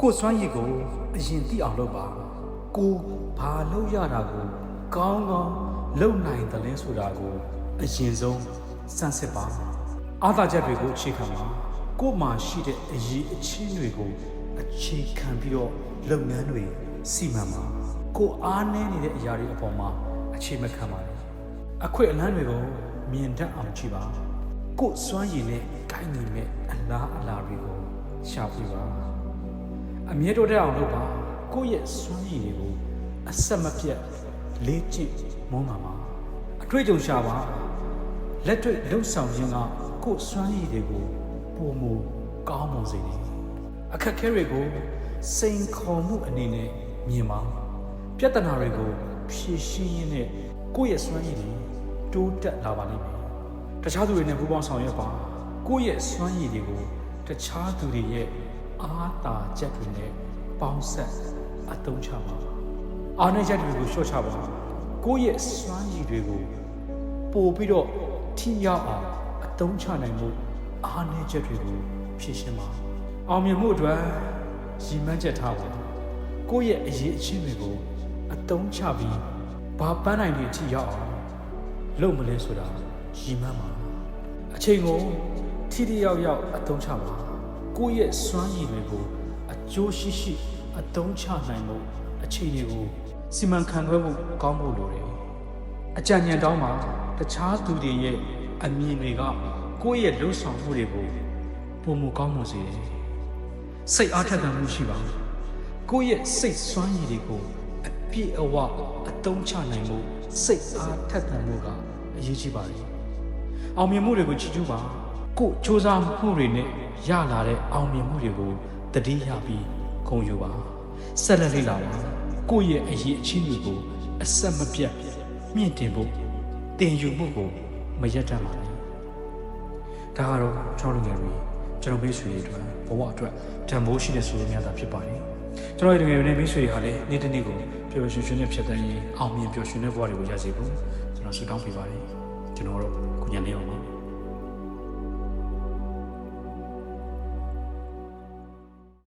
ကိုယ်စွမ်းရည်ကိုအရင်သိအောင်လုပ်ပါကိုဘာလုပ်ရတာကိုကောင်းကောင်းလုပ်နိုင်တယ်လဲဆိုတာကိုအရင်ဆုံးစမ်းစစ်ပါအာသာချက်တွေကိုအခြေခံပါကိုယ်မှာရှိတဲ့အရေးအချင်းတွေကိုအခြေခံပြီးတော့လုပ်ငန်းတွေစီမံပါကိုယ်အားနည်းနေတဲ့အရာတွေအပေါ်မှာအခြေမခံပါနဲ့အခွင့်အလမ်းတွေကိုမြင်တတ်အောင်ကြည့်ပါကိုယ်စွမ်းရည်နဲ့ကိုင်းညီမဲ့အလားအလာတွေကိုရှာဖွေပါ အမြဲတိုးတက်အောင်လုပ်ပါကိုယ့်ရဲ့စွမ်းရည်တွေကိုအဆက်မပြတ်လေ့ကျင့်မွမ်းပါပါအတွေ့အကြုံရှာပါလက်တွေ့လှုပ်ဆောင်ခြင်းကကိုယ့်စွမ်းရည်တွေကိုပုံမူကောင်းမွန်စေတယ်အခက်အခဲတွေကိုစိန်ခေါ်မှုအနေနဲ့မြင်ပါပြဿနာတွေကိုဖြေရှင်းရင်းနဲ့ကိုယ့်ရဲ့စွမ်းရည်တွေတိုးတက်လာပါလိမ့်မယ်တခြားသူတွေနဲ့ပူးပေါင်းဆောင်ရွက်ပါကိုယ့်ရဲ့စွမ်းရည်တွေကိုတခြားသူတွေရဲ့ အားတာချက်တွေနဲ့ပေါင်းဆက်အသုံးချပါအားနည်းချက်တွေကိုလျှော့ချပါကိုယ့်ရဲ့စွမ်းရည်တွေကိုပို့ပြီးတော့ထိရောက်အောင်အသုံးချနိုင်မှုအားနည်းချက်တွေကိုဖြည့်ရှင်းပါအောင်မြင်မှုအတွက်ရည်မှန်းချက်ထားပါကိုယ့်ရဲ့အရေးအချင်းတွေကိုအသုံးချပြီးဘာပန်းနိုင်တွေအထိရောက်အောင်လုပ်မလဲဆိုတာရည်မှန်းပါအချိန်ကိုထိထိရောက်ရောက်အသုံးချပါ ကိုယ့်ရဲ့စွမ်းရည်တွေကိုအကျိုးရှိရှိအသုံးချနိုင်မှုအချိန်တွေကိုစီမံခန့်ခွဲမှုကောင်းဖို့လိုတယ်အကြံဉာဏ်တောင်းမှာတခြားသူတွေရဲ့အမြင်တွေကကိုယ့်ရဲ့လှုပ်ဆောင်မှုတွေကိုပုံမကောင်းမွန်စေတယ်စိတ်အားထက်သန်မှုရှိပါကိုယ့်ရဲ့စိတ်စွမ်းရည်တွေကိုအပြည့်အဝအသုံးချနိုင်မှုစိတ်အားထက်သန်မှုကအရေးကြီးပါတယ်အောင်မြင်မှုတွေကိုချီးကျူးပါ ကို့စူးစမ်းမှုတွေနဲ့ရလာတဲ့အောင်မြင်မှုတွေကိုတတိယပြီးဂုဏ်ယူပါဆက်လက်လေ့လာပါကိုယ့်ရဲ့အရေးအချင်းတွေကိုအဆက်မပြတ်မြင့်တင်ဖို့တင်ယူမှုကိုမရက်တတ်ပါနဲ့ဒါကတော့ကျွန်တော်လူငယ်တွေကျွန်တော်မိတ်ဆွေတွေအတွက်ဘဝအတွက်တန်ဖိုးရှိတဲ့ဆိုရများတာဖြစ်ပါတယ်ကျွန်တော်ရဲ့လူငယ်တွေနဲ့မိတ်ဆွေတွေဟာလည်းနေ့တစ်နေ့ကိုပျော်ရွှင်ရွှင်နဲ့ဖြတ်သန်းရေးအောင်မြင်ပျော်ရွှင်တဲ့ဘဝတွေကိုရစေဖို့ကျွန်တော်ဆုတောင်းပေးပါတယ်ကျွန်တော်တို့ကိုညနေအောင်ပါ